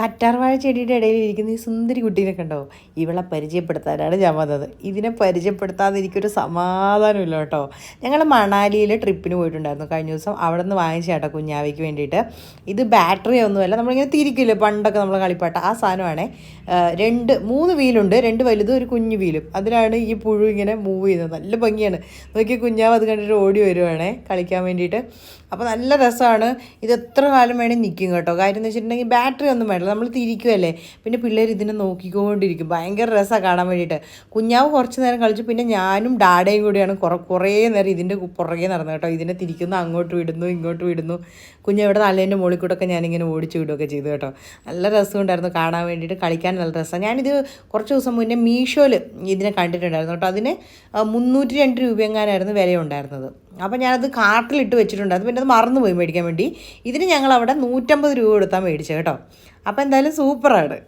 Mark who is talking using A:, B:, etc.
A: കറ്റാർവാഴ ചെടിയുടെ ഇടയിൽ ഇരിക്കുന്ന ഈ സുന്ദരി കുട്ടീനെ കണ്ടോ? ഇവളെ പരിചയപ്പെടുത്താനാണ് ഞാൻ വന്നത്. ഇതിനെ പരിചയപ്പെടുത്താതെ എനിക്കൊരു സമാധാനമില്ല കേട്ടോ. ഞങ്ങൾ മണാലിയിൽ ട്രിപ്പിന് പോയിട്ടുണ്ടായിരുന്നു കഴിഞ്ഞ ദിവസം. അവിടെ നിന്ന് വാങ്ങിച്ച കേട്ടോ കുഞ്ഞാവയ്ക്ക് വേണ്ടിയിട്ട്. ഇത് ബാറ്ററി ഒന്നുമല്ല. നമ്മളിങ്ങനെ തിരിക്കില്ലേ? പണ്ടൊക്കെ നമ്മൾ കളിപ്പാട്ട. ആ സാധനമാണേ രണ്ട് മൂന്ന് വീലുണ്ട്. രണ്ട് വലുതും ഒരു കുഞ്ഞു വീലും. അതിലാണ് ഈ പുഴു ഇങ്ങനെ മൂവ് ചെയ്യുന്നത്. നല്ല ഭംഗിയാണ്. നോക്കി കുഞ്ഞാവ് അത് കണ്ടിട്ട് ഓടി വരുവാണേ കളിക്കാൻ വേണ്ടിയിട്ട്. അപ്പോൾ നല്ല രസമാണ്. ഇത് എത്ര കാലം വേണേൽ നിൽക്കും കേട്ടോ. കാര്യം എന്ന് വെച്ചിട്ടുണ്ടെങ്കിൽ ബാറ്ററി ഒന്നും വേണ്ട നമ്മൾ തിരിക്കുമല്ലേ പിന്നെ പിള്ളേർ ഇതിനെ നോക്കിക്കൊണ്ടിരിക്കും. ഭയങ്കര രസമാണ് കാണാൻ വേണ്ടിയിട്ട്. കുഞ്ഞാവ് കുറച്ച് നേരം കളിച്ചു. പിന്നെ ഞാനും ഡാഡയും കൂടിയാണ് കുറേ കുറേ നേരം ഇതിന്റെ പുറകെ നടന്നു കേട്ടോ. ഇതിനെ തിരിക്കുന്നു അങ്ങോട്ട് വിടുന്നു ഇങ്ങോട്ട് വിടുന്നു. കുഞ്ഞവിടെ തലേന്റെ മുകളിൽ കൂടെയൊക്കെ ഞാനിങ്ങനെ ഓടിച്ചു വിടുകയൊക്കെ ചെയ്തു കേട്ടോ. നല്ല രസമുണ്ടായിരുന്നു കാണാൻ വേണ്ടിയിട്ട്. കളിക്കാൻ നല്ല രസമാണ് ഞാനിത് കുറച്ച് ദിവസം മുന്നേ മീഷോയിൽ ഇതിനെ കണ്ടിട്ടുണ്ടായിരുന്നു കേട്ടോ. അതിന് മുന്നൂറ്റി രണ്ട് രൂപയെങ്ങാനായിരുന്നു വില ഉണ്ടായിരുന്നത് അപ്പോൾ ഞാനത് കാർട്ടിലിട്ട് വെച്ചിട്ടുണ്ട്. അത് പിന്നെ അത് മറന്നുപോയി മേടിക്കാൻ വേണ്ടി. ഇതിന് ഞങ്ങൾ അവിടെ നൂറ്റമ്പത് രൂപ കൊടുത്താൽ മേടിച്ചത് കേട്ടോ. അപ്പോൾ എന്തായാലും സൂപ്പറാണ്.